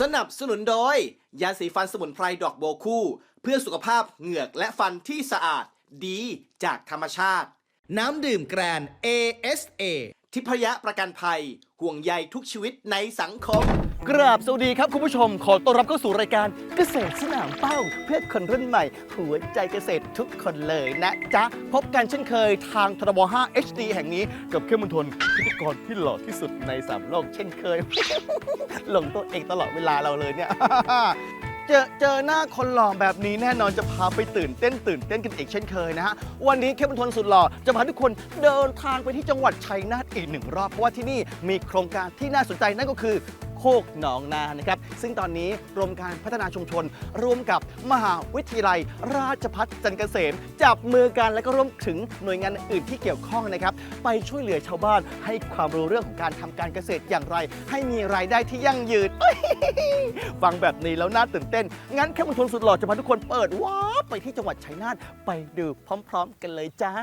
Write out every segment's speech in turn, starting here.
สนับสนุนโดย ยาสีฟันสมุนไพรดอกโบคู่ เพื่อสุขภาพเหงือกและฟันที่สะอาดดีจากธรรมชาติ น้ำดื่มแกรน ASA ทิพยะประกันภัยห่วงใยทุกชีวิตในสังคม กราบสวัสดีครับคุณผู้ชม ขอต้อนรับเข้าสู่รายการเกษตรสนามเป้า เพื่อคนรุ่นใหม่ หัวใจเกษตรทุกคนเลยนะจ๊ะ พบกันเช่นเคยทางทบ5 HD แห่งนี้กับเข้มมนทนพิธีกรที่หล่อที่สุดในสามโลกเช่นเคย หลงตัวเองตลอดเวลาเราเลยเนี่ย เจอเจอหน้าคนหล่อแบบนี้แน่นอนจะพาไปตื่นเต้นตื่นเต้นกันอีกเช่นเคยนะฮะ วันนี้เข้มมนทนสุดหล่อจะพาทุกคนเดินทางไปที่จังหวัดชัยนาทอีกหนึ่งรอบ เพราะว่าที่นี่มีโครงการที่น่าสนใจนั่นก็คือ กหนองนานะครับซึ่งตอนนี้กรมการพัฒนาชุมชน ร่วมกับมหาวิทยาลัย ราชภัฏจันทรเกษมจับมือกันและก็ร่วมถึงหน่วยงานอื่นที่เกี่ยวข้องนะครับไปช่วยเหลือชาวบ้านให้ความรู้เรื่องของการทำการเกษตรอย่างไร ให้มีรายได้ที่ยั่งยืนฟังแบบนี้แล้วน่าตื่นเต้น งั้นแค่มณฑลสุดหล่อจะพาทุกคนเปิดว้าไปที่จังหวัดชัยนาทไปดูพร้อม ๆ กันเลยจ้า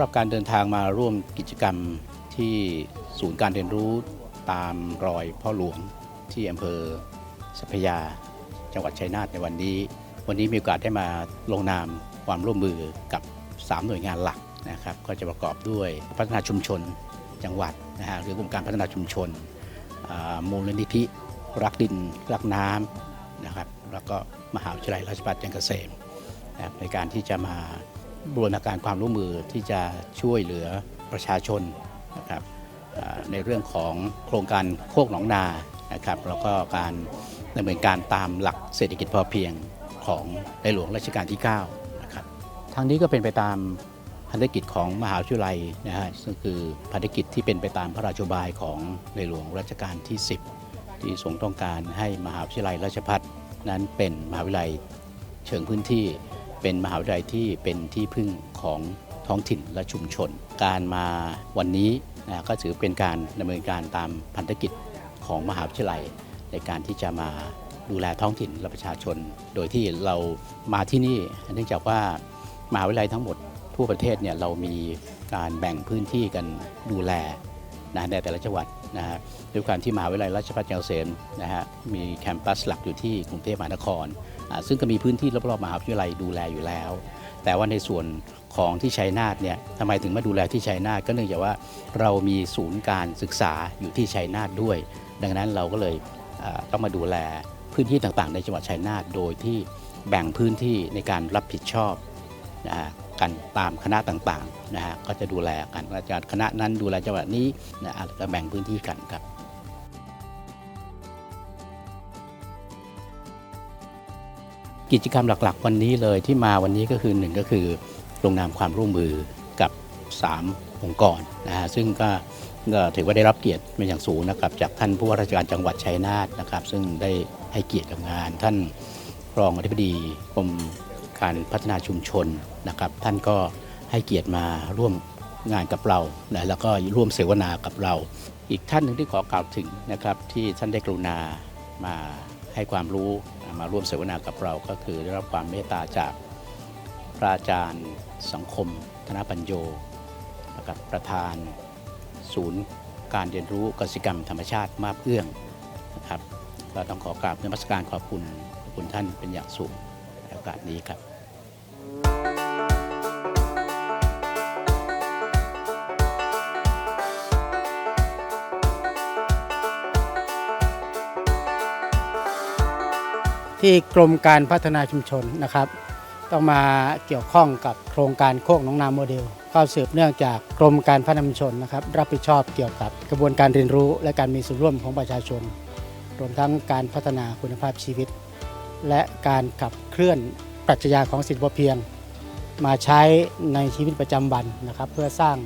หรับการเดินทางมาร่วมกิจกรรมที่ศูนย์การเรียนรู้ตามรอยพ่อหลวงที่อำเภอสัพยา จังหวัดชัยนาทในวันนี้ วันนี้มีโอกาสได้มาลงนามความร่วมมือกับ 3 หน่วยงานหลักนะครับ ก็จะประกอบด้วยพัฒนาชุมชนจังหวัดนะฮะหรือกรมการพัฒนาชุมชนมูลนิธิรักดินรักน้ำนะครับแล้วก็มหาวิทยาลัยราชภัฏจันทร์เกษมนะครับในการที่จะมา บูรณาการความร่วมมือที่จะช่วยเหลือประชาชนนะครับในเรื่องของโครงการโคกหนองนานะครับแล้วก็การดำเนินการตามหลักเศรษฐกิจพอเพียงของในหลวงรัชกาลที่9นะครับทางนี้ก็เป็นไปตามภารกิจของมหาวิทยาลัยนะฮะซึ่งคือภารกิจที่เป็นไปตามพระราชบายของในหลวงรัชกาลที่ 10 ที่ทรงต้องการให้มหาวิทยาลัยราชภัฏนั้นเป็นมหาวิทยาลัยเชิงพื้นที่ เป็นมหาวิทยาลัยที่เป็นที่พึ่งของท้องถิ่นและชุมชน การมาวันนี้นะก็ถือเป็นการดำเนินการตามพันธกิจของมหาวิทยาลัย ในการที่จะมาดูแลท้องถิ่นและประชาชน โดยที่เรามาที่นี่เนื่องจากว่ามหาวิทยาลัยทั้งหมดทั่วประเทศเนี่ยเรามีการแบ่งพื้นที่กันดูแล นะในแต่ละจังหวัดนะฮะด้วยการที่มหาวิทยาลัยราชภัฏจันทร์เกษมนะฮะมีแคมปัสหลักอยู่ที่กรุงเทพมหานคร ซึ่งก็มีพื้นที่รอบๆมหาวิทยาลัยดูแลอยู่แล้ว แต่ว่าในส่วนของที่ชัยนาทเนี่ยทำไมถึงมาดูแลที่ชัยนาทก็เนื่องจากว่าเรามีศูนย์การศึกษาอยู่ที่ชัยนาทด้วย ดังนั้นเราก็เลยต้องมาดูแลพื้นที่ต่างๆ ในจังหวัดชัยนาทโดยที่แบ่งพื้นที่ในการรับผิดชอบนะฮะ กันตามคณะต่างๆนะฮะก็จะดูแลกันอาจารย์คณะนั้นดูแลจังหวัดนี้นะฮะก็แบ่งพื้นที่กันครับกิจกรรมหลักๆ วันนี้เลยที่มาวันนี้ก็คือหนึ่งก็คือลงนามความร่วมมือกับ 3 องค์กรนะฮะซึ่งก็ก็ถือว่าได้รับเกียรติเป็นอย่างสูงนะครับจากท่านผู้ว่าราชการจังหวัดชัยนาทนะครับ ซึ่งได้ให้เกียรติกับงาน ท่านรองอธิบดีกรม การพัฒนาชุมชนนะครับ ท่านก็ให้เกียรติมาร่วมงานกับเรานะแล้วก็ร่วมเสวนากับเรา อีกท่านหนึ่งที่ขอกล่าวถึงนะครับ ที่ท่านได้กรุณามาให้ความรู้มาร่วมเสวนากับเราก็คือได้รับความเมตตาจากพระอาจารย์สังคม ธนปัญโยนะครับประธาน ศูนย์ การเรียนรู้กสิกรรมธรรมชาติมาบเอื้องนะครับก็ต้องขอกราบนมัสการขอบคุณขอบคุณท่านเป็นอย่างสูงในโอกาสนี้ครับ ที่กรมการพัฒนาชุมชนนะครับ ต้องมาเกี่ยวข้องกับโครงการโคกหน้องนาโมเดลก็สืบเนื่องจากกรมการพัฒนาชุมชนนะครับ รับผิดชอบเกี่ยวกับกระบวนการเรียนรู้ และการมีส่วนร่วมของประชาชน รวมทั้งการพัฒนาคุณภาพชีวิต และการขับเคลื่อนปรัชญาของสิทธิพอเพียง มาใช้ในชีวิตประจำวันนะครับ เพื่อสร้าง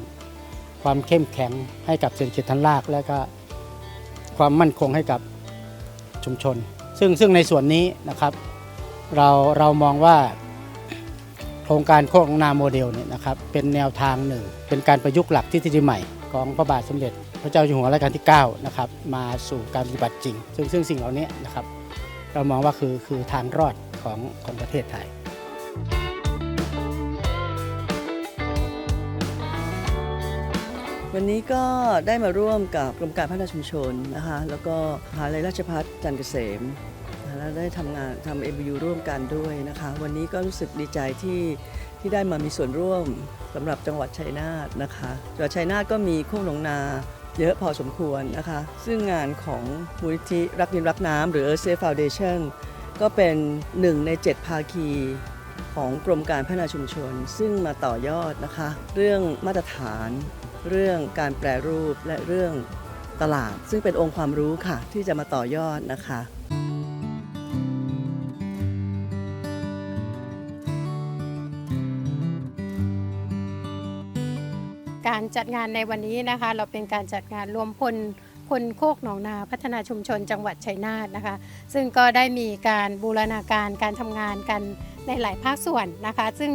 ความเข้มแข็งให้กับเศรษฐกิจฐานรากและก็ความมั่นคงให้กับชุมชน ซึ่งซึ่งในส่วนนี้นะครับ เราเรามองว่าโครงการโคกนาโมเดลเนี่ยนะครับเป็นแนวทางหนึ่ง เป็นการประยุกต์หลักทฤษฎีใหม่ของพระบาทสมเด็จ พระเจ้าอยู่หัวรัชกาลที่9นะครับมาสู่การปฏิบัติจริง ซึ่งซึ่งสิ่งเหล่านี้นะครับ เรามองว่าคือคือทางรอดของของประเทศไทย วันนี้ก็ได้มาร่วมกับกรมการพัฒนาชุมชนนะคะแล้วก็มหาลัยราชภัฏจันทร์เกษมแล้วได้ทำงานทำเอ็มยูร่วมกันด้วยนะคะ วันนี้ก็รู้สึกดีใจที่ที่ได้มามีส่วนร่วมสำหรับจังหวัดชัยนาทนะคะจังหวัดชัยนาทก็มีโค้งหนองนาเยอะพอสมควรนะคะ ซึ่งงานของมูลนิธิรักดินรักน้ำหรือ Earth Safe Foundation ก็เป็นหนึ่งใน 7 ภาคีของกรมการพัฒนาชุมชน ซึ่งมาต่อยอดนะคะ เรื่องมาตรฐาน เรื่องการแปรรูปและเรื่องตลาด ซึ่งเป็นองค์ความรู้ค่ะ ที่จะมาต่อยอดนะคะการจัดงานในวันนี้นะคะ เราเป็นการจัดงานรวมพลคนโคกหนองนาพัฒนาชุมชนจังหวัดชัยนาทนะคะ ซึ่งก็ได้มีการบูรณาการการทำงานกัน ในหลายภาคส่วนนะคะ ซึ่ง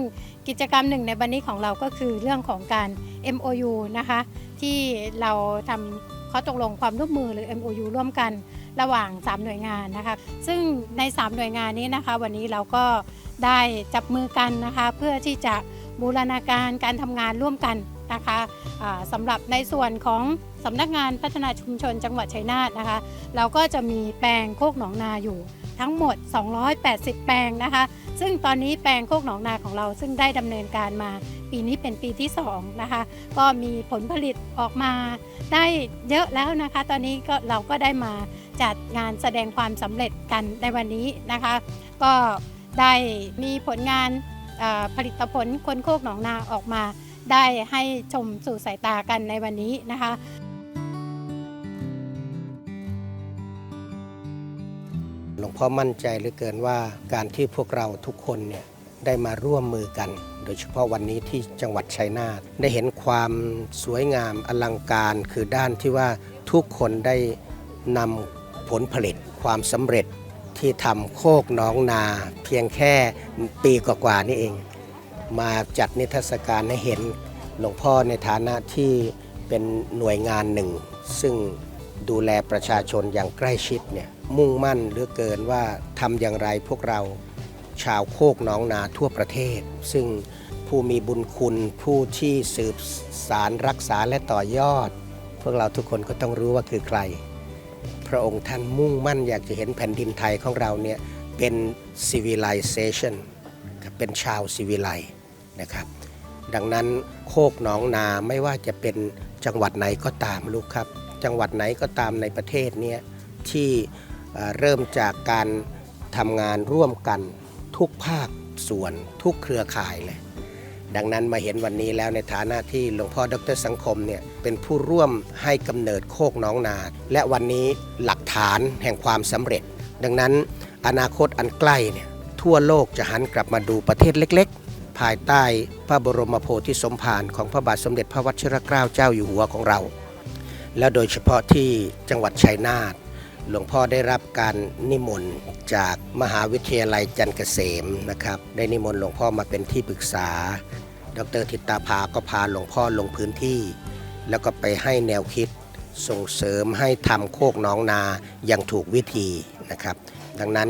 กิจกรรมหนึ่งในวันนี้ของเราก็คือเรื่องของการ MOU นะคะ ที่เราทำข้อตกลงความร่วมมือหรือ MOU ร่วมกันระหว่าง 3 หน่วยงานนะคะ ซึ่งใน 3 หน่วยงานนี้นะคะ วันนี้เราก็ได้จับมือกันนะคะ เพื่อที่จะบูรณาการการทำงานร่วมกันนะคะสำหรับในส่วนของสำนักงานพัฒนาชุมชนจังหวัดชัยนาทนะคะ เราก็จะมีแปลงโคกหนองนาอยู่ ทั้งหมด 280 แปลงนะคะ ซึ่งตอนนี้แปลงโคกหนองนาของเราซึ่งได้ดำเนินการมา ปีนี้เป็นปีที่2นะคะ ก็มีผลผลิตออกมาได้เยอะแล้วนะคะ ตอนนี้ก็เราก็ได้มาจัดงานแสดงความสำเร็จกันในวันนี้นะคะ ก็ได้มีผลงานผลิตผลคนโคกหนองนาออกมา ได้ให้ชมสู่สายตากันในวันนี้นะคะ หลวงพ่อมั่นใจเหลือเกินว่าการที่พวกเราทุกคนเนี่ยได้มาร่วมมือกัน โดยเฉพาะวันนี้ที่จังหวัดชัยนาทได้เห็นความสวยงามอลังการคือด้านที่ว่าทุกคนได้นำผลผลิตความสำเร็จที่ทำโคกน้องนา เพียงแค่ปีกว่าๆนี่เอง มาจัดนิทรรศการให้เห็นหลวงพ่อในฐานะที่เป็นหน่วยงานหนึ่ง ซึ่งดูแลประชาชนอย่างใกล้ชิดเนี่ย มุ่งมั่นเหลือเกินว่าทำอย่างไรพวกเราชาวโคกน้องนาทั่วประเทศ ซึ่งผู้มีบุญคุณผู้ที่สืบสารรักษาและต่อยอด พวกเราทุกคนก็ต้องรู้ว่าคือใคร พระองค์ท่านมุ่งมั่นอยากจะเห็นแผ่นดินไทยของเราเนี่ยเป็น civilization เป็นชาวซีวิไลนะครับ ดังนั้นโคกหนองนาไม่ว่าจะเป็นจังหวัดไหนก็ตามลูกครับ จังหวัดไหนก็ตามในประเทศเนี้ที่ เริ่มจากการทำงานร่วมกันทุกภาคส่วนทุกเครือข่ายเลยดังนั้นมาเห็นวันนี้แล้วในฐานะที่หลวงพ่อดรสังคมเนี่ยเป็นผู้ร่วมให้กำเนิดโคกน้องนา และวันนี้หลักฐานแห่งความสำเร็จ ดังนั้นอนาคตอันใกล้เนี่ยทั่วโลกจะหันกลับมาดูประเทศเล็กๆ ภายใต้พระบรมโพธิสมภารของพระบาทสมเด็จพระวชิรเกล้าเจ้าอยู่หัวของเรา และโดยเฉพาะที่จังหวัดชัยนาท หลวงพ่อได้รับการนิมนต์จากมหาวิทยาลัยจันเกษมนะครับ ได้นิมนต์หลวงพ่อมาเป็นที่ปรึกษา ดรทิตาภาก็พาหลวงพ่อลงพื้นที่ แล้วก็ไปให้แนวคิดส่งเสริมให้ทำโคกน้องนาอย่างถูกวิธีนะครับ ดังนั้น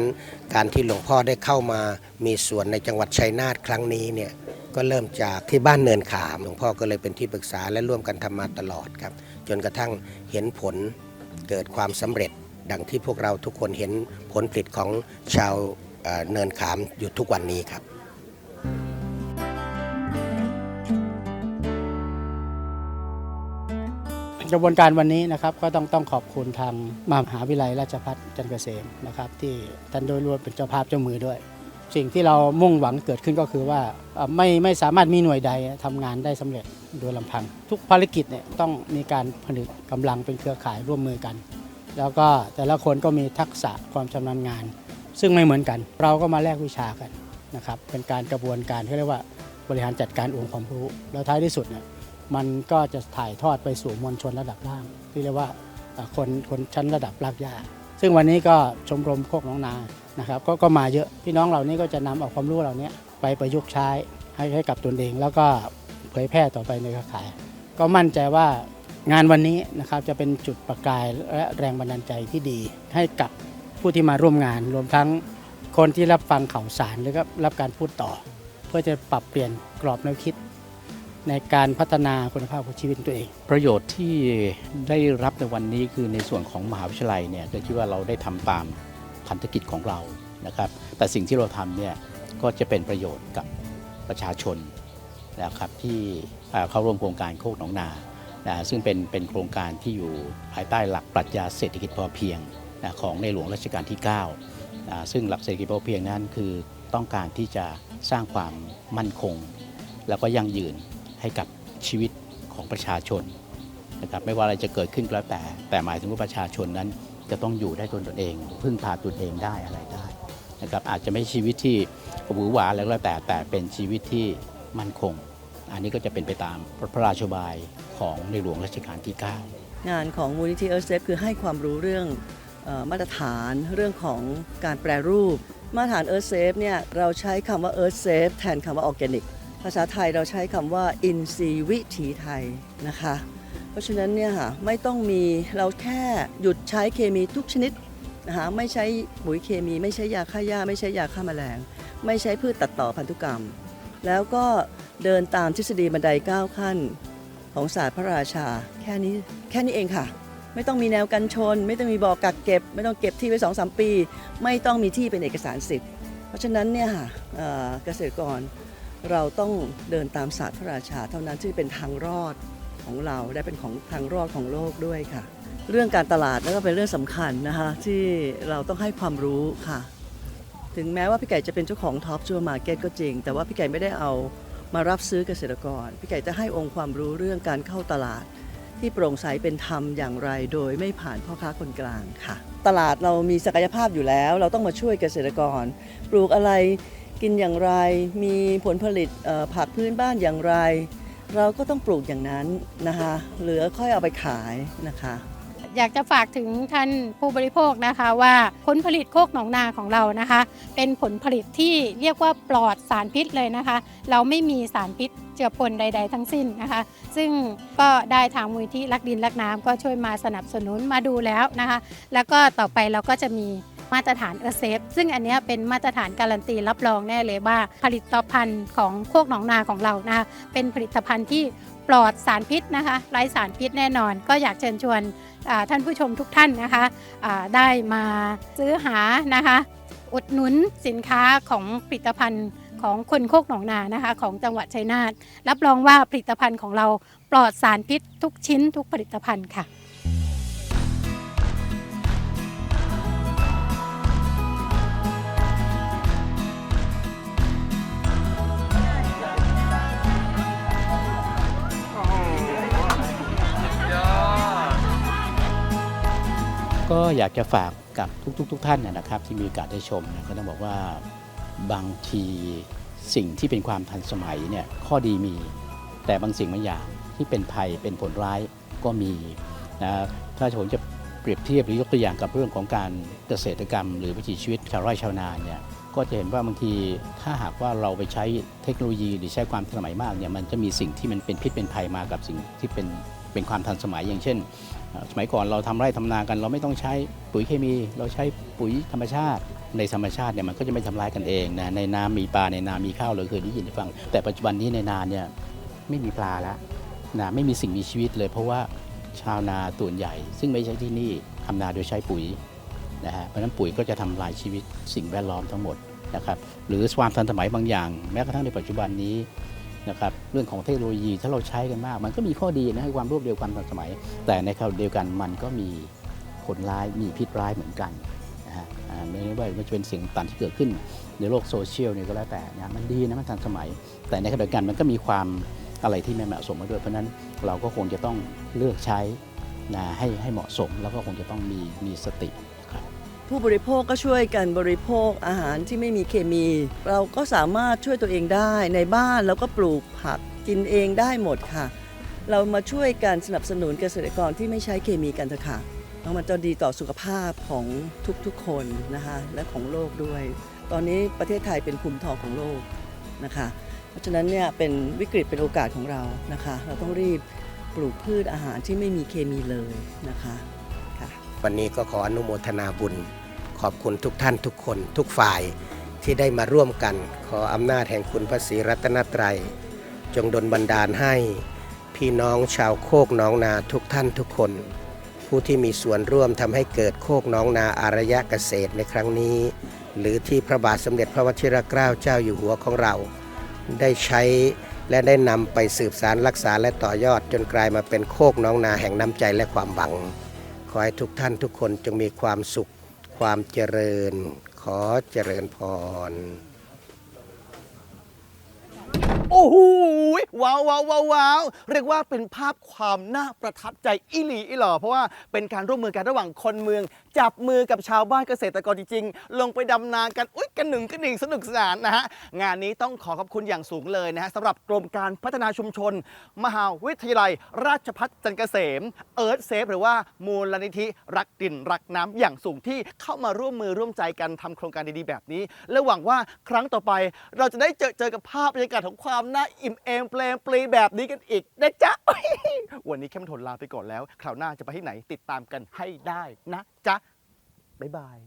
การที่หลวงพ่อได้เข้ามามีส่วนในจังหวัดชัยนาทครั้งนี้เนี่ยก็เริ่มจากที่บ้านเนินขามหลวงพ่อก็เลยเป็นที่ปรึกษาและร่วมกันทำมาตลอดครับ จนกระทั่งเห็นผลเกิดความสำเร็จ ดังที่พวกเราทุกคนเห็นผลผลิตของชาวเนินขามอยู่ทุกวันนี้ครับกระบวนการวันนี้นะครับก็ต้องต้องขอบคุณทางมหาวิทยาลัยราชภัฏจันทร์เกษมนะครับที่ท่านโดยรวมเป็นเจ้าภาพเจ้ามือด้วย สิ่งที่เรามุ่งหวังเกิดขึ้นก็คือว่าไม่ไม่สามารถมีหน่วยใดทำงานได้สำเร็จโดยลำพัง ทุกภารกิจเนี่ยต้องมีการผนึกกำลังเป็นเครือข่ายร่วมมือกัน แล้วก็แต่ละคนก็มีทักษะความชำนาญงาน ซึ่งไม่เหมือนกัน เราก็มาแลกวิชากันนะครับเป็นการกระบวนการที่เรียกว่าบริหารจัดการองค์ความรู้ แล้วท้ายที่สุดเนี่ยมันก็จะถ่ายทอดไปสู่มวลชนระดับล่าง ที่เรียกว่าคนคนชั้นระดับรากหญ้าซึ่งวันนี้ก็ชมรมโคกน้องนานะครับกก็มาเยอะพี่น้องเหล่านี้ก็จะนำเอาความรู้เหล่านี้ไปประยุกต์ใช้ให้ให้กับตนเอง แล้วก็เผยแพร่ต่อไปในเครือข่าย ก็มั่นใจว่า งานวันนี้นะครับจะเป็นจุดประกายและแรงบันดาลใจที่ดี ให้กับผู้ที่มาร่วมงาน รวมทั้งคนที่รับฟังข่าวสารหรือก็รับการพูดต่อ เพื่อจะปรับเปลี่ยนกรอบแนวคิด ในการพัฒนาคุณภาพของชีวิตตัวเอง ประโยชน์ที่ได้รับในวันนี้คือในส่วนของมหาวิทยาลัยเนี่ยก็คิดว่าเราได้ทำตามพันธกิจของเรานะครับแต่สิ่งที่เราทำเนี่ยก็จะเป็นประโยชน์กับประชาชนนะครับที่เข้าร่วมโครงการโคกหนองนา นะซึ่งเป็นเป็นโครงการที่อยู่ภายใต้หลักปรัชญาเศรษฐกิจพอเพียงนะของในหลวงรัชกาลที่9นะซึ่งหลักเศรษฐกิจพอเพียงนั้นคือต้องการที่จะสร้างความมั่นคง แล้วก็ยั่งยืนให้กับชีวิตของประชาชนนะครับไม่ว่าอะไรจะเกิดขึ้นก็แล้วแต่ แต่หมายถึงว่าประชาชนนั้นจะต้องอยู่ได้ตนตนเอง พึ่งพาตนเองได้อะไรได้นะครับอาจจะไม่ใช่ชีวิตที่หวือหวาแล้วแต่แต่เป็นชีวิตที่มั่นคง อันนี้ก็จะเป็นไปตามพระราชบายของในหลวงรัชกาลที่ 9 งานของมูลนิธิเอิร์ธเซฟคือให้ความรู้เรื่องมาตรฐานเรื่องของการแปรรูป มาตรฐานเอิร์ธเซฟเนี่ยเราใช้คำว่าเอิร์ธเซฟแทนคำว่าออร์แกนิกภาษาไทยเราใช้คำว่าอินทรีย์วิถีไทยนะคะ เพราะฉะนั้นเนี่ยค่ะไม่ต้องมีเราแค่หยุดใช้เคมีทุกชนิดนะคะไม่ใช้ปุ๋ยเคมี ไม่ใช้ยาฆ่าหญ้า ไม่ใช้ยาฆ่าแมลง ไม่ใช้พืชตัดต่อพันธุกรรม แล้วก็เดินตามทฤษฎีบันได 9 ขั้น ของศาสตร์พระราชา แค่นี้แค่นี้เองค่ะ ไม่ต้องมีแนวกันชน ไม่ต้องมีบ่อกักเก็บ ไม่ต้องเก็บที่ไว้สองสามปี ไม่ต้องมีที่เป็นเอกสารสิทธิ์ เพราะฉะนั้นเนี่ยค่ะเอ่อเกษตรกรเราต้องเดินตามศาสตร์พระราชา เท่านั้นที่เป็นทางรอดของเราและเป็นของทางรอดของโลกด้วยค่ะ เรื่องการตลาดนั่นก็เป็นเรื่องสำคัญนะคะที่เราต้องให้ความรู้ค่ะ ถึงแม้ว่าพี่ไก่จะเป็นเจ้าของท็อปชัวมาร์เก็ตก็จริง แต่ว่าพี่ไก่ไม่ได้เอามารับซื้อเกษตรกร พี่ไก่จะให้องค์ความรู้เรื่องการเข้าตลาด ที่โปร่งใสเป็นธรรมอย่างไร โดยไม่ผ่านพ่อค้าคนกลางค่ะ ตลาดเรามีศักยภาพอยู่แล้ว เราต้องมาช่วยเกษตรกร ปลูกอะไรกินอย่างไร มีผลผลิตผักพื้นบ้านอย่างไร เราก็ต้องปลูกอย่างนั้นนะคะเหลือค่อยเอาไปขายนะคะ อยากจะฝากถึงท่านผู้บริโภคนะคะว่าผลผลิตโคกหนองนาของเรานะคะ เป็นผลผลิตที่เรียกว่าปลอดสารพิษเลยนะคะ เราไม่มีสารพิษเจือปนใด ๆ ทั้งสิ้นนะคะ ซึ่งก็ได้ทางมูลที่รักดินรักน้ำก็ช่วยมาสนับสนุนมาดูแล้วนะคะ แล้วก็ต่อไปเราก็จะมีมาตรฐานเออเซฟซึ่งอันนี้เป็นมาตรฐานการันตีรับรองแน่เลยว่า ผลิตภัณฑ์ของโคกหนองนาของเรานะคะเป็นผลิตภัณฑ์ที่ ปลอดสารพิษนะคะไร้สารพิษแน่นอน ก็อยากเชิญชวนท่านผู้ชมทุกท่านนะคะได้มาซื้อหานะคะ อุดหนุนสินค้าของผลิตภัณฑ์ของคนโคกหนองนานะคะ ของจังหวัดชัยนาทรับรองว่าผลิตภัณฑ์ของเราปลอดสารพิษทุกชิ้นทุกผลิตภัณฑ์ค่ะ ก็อยากจะฝากกับทุกๆทท่านนะครับที่มีโอกาสได้ชมนะก็ต้องบอกว่าบางทีสิ่งที่เป็นความทันสมัยเนี่ยข้อดีมี แต่บางสิ่งบางอย่างที่เป็นภัยเป็นผลร้ายก็มีนะถ้าผมจะเปรียบเทียบหรือยกตัวอย่างกับเรื่องของการเกษตรกรรม หรือวิถีชีวิตชาวไร่ชาวนาเนี่ยก็จะเห็นว่าบางทีถ้าหากว่าเราไปใช้เทคโนโลยีหรือใช้ความทันสมัยมากเนี่ยมันจะมีสิ่งที่มันเป็นพิษเป็นภัยมากับสิ่งที่เป็นเป็นความทันสมัยอย่างเช่น สมัยก่อนเราทำไร่ทำนากัน เราไม่ต้องใช้ปุ๋ยเคมี เราใช้ปุ๋ยธรรมชาติ ในธรรมชาติเนี่ยมันก็จะไม่ทำร้ายกันเองนะในนามีปลาในนามีข้าวเราเคยได้ยินได้ฟัง แต่ปัจจุบันนี้ในนาเนี่ยไม่มีปลาแล้วนะไม่มีสิ่งมีชีวิตเลย เพราะว่าชาวนาส่วนใหญ่ ซึ่งไม่ใช่ที่นี่ทำนาโดยใช้ปุ๋ยนะฮะเพราะฉะนั้นปุ๋ยก็จะทำลายชีวิตสิ่งแวดล้อมทั้งหมดนะครับหรือความทันสมัยบางอย่าง แม้กระทั่งในปัจจุบันนี้ นะครับเรื่องของเทคโนโลยีถ้าเราใช้กันมาก มันก็มีข้อดีนะให้ความรวดเร็วความทันสมัย แต่ในคราวเดียวกันมันก็มีผลร้ายมีพิษร้ายเหมือนกันนะฮะไม่ว่ามันจะเป็นสิ่งต่างที่เกิดขึ้นในโลกโซเชียลเนี่ยก็แล้วแต่นะมันดีนะมันทันสมัย แต่ในขณะเดียวกันมันก็มีความอะไรที่ไม่เหมาะสมมาด้วยเพราะนั้นเราก็คงจะต้องเลือกใช้นะให้ให้เหมาะสมแล้วก็คงจะต้องมีมีสติ ผู้บริโภคก็ช่วยกันบริโภคอาหารที่ไม่มีเคมี เราก็สามารถช่วยตัวเองได้ในบ้านเราก็ปลูกผักกินเองได้หมดค่ะ เรามาช่วยกันสนับสนุนเกษตรกรที่ไม่ใช้เคมีกันเถอะค่ะแล้วมันจะดีต่อสุขภาพของทุกๆคนนะคะและของโลกด้วย ตอนนี้ประเทศไทยเป็นภูมิทองของโลกนะคะ เพราะฉะนั้นเนี่ยเป็นวิกฤตเป็นโอกาสของเรานะคะ เราต้องรีบปลูกพืชอาหารที่ไม่มีเคมีเลยนะคะค่ะวันนี้ก็ขออนุโมทนาบุญ ขอบคุณทุกท่านทุกคนทุกฝ่ายที่ได้มาร่วมกัน ขออำนาจแห่งคุณพระศรีรัตนตรัย จงดลบันดาลให้พี่น้องชาวโคกน้องนาทุกท่านทุกคน ผู้ที่มีส่วนร่วมทำให้เกิดโคกน้องนาอารยะเกษตรในครั้งนี้ หรือที่พระบาทสมเด็จพระวชิรเกล้าเจ้าอยู่หัวของเรา ได้ใช้และได้นำไปสืบสารรักษาและต่อยอดจนกลายมาเป็นโคกน้องนาแห่งน้ำใจและความหวัง ขอให้ทุกท่านทุกคนจงมีความสุข ความเจริญ ขอเจริญพร โอ้โหว้าวว้าวว้าวาวเรียกว่าเป็นภาพความน่าประทับใจอิหลีอิหลอเพราะว่าเป็นการร่วมมือกันระหว่างคนเมือง จับมือกับชาวบ้านเกษตรกรจริงๆ ลงไปดำนากันอุ้ยกันหนึ่งกันหนึ่งสนุกสนานนะฮะงานนี้ต้องขอขอบคุณอย่างสูงเลยนะฮะสำหรับกรมการพัฒนาชุมชน มหาวิทยาลัย ราชภัฏจันเกษมเอิร์ธเซฟหรือว่ามูลนิธิรักดินรักน้ำอย่างสูงที่เข้ามาร่วมมือร่วมใจกันทำโครงการดีๆแบบนี้ และหวังว่าครั้งต่อไปเราจะได้เจอเจอกับภาพบรรยากาศของความความน่าอิ่มเอมเปลมปลีแบบนี้กันอีกนะจ๊ะ วันนี้เข้มทนลาไปก่อนแล้ว คราวหน้าจะไปที่ไหนติดตามกันให้ได้นะจ๊ะ บ๊ายบาย